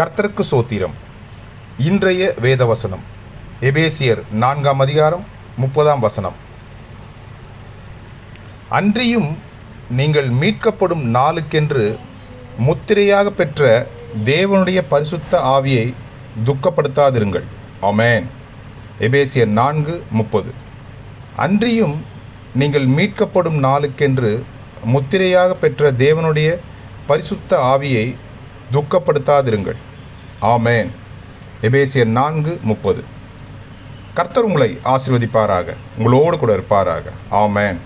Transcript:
கர்த்தருக்கு சோத்திரம். இன்றைய வேதவசனம். எபேசியர் நான்காம் அதிகாரம் முப்பதாம் வசனம். அன்றியும் நீங்கள் மீட்கப்படும் நாளுக்கென்று முத்திரையாக பெற்ற தேவனுடைய பரிசுத்த ஆவியை துக்கப்படுத்தாதிருங்கள். அமேன் எபேசியர் நான்கு முப்பது. அன்றியும் நீங்கள் மீட்கப்படும் நாளுக்கென்று முத்திரையாக பெற்ற தேவனுடைய பரிசுத்த ஆவியை துக்கப்படுத்தாதிருங்கள். ஆமேன். எபேசியர் நான்கு முப்பது. கர்த்தர் உங்களை ஆசிர்வதிப்பாராக. உங்களோடு கூட இருப்பாராக. ஆமேன்.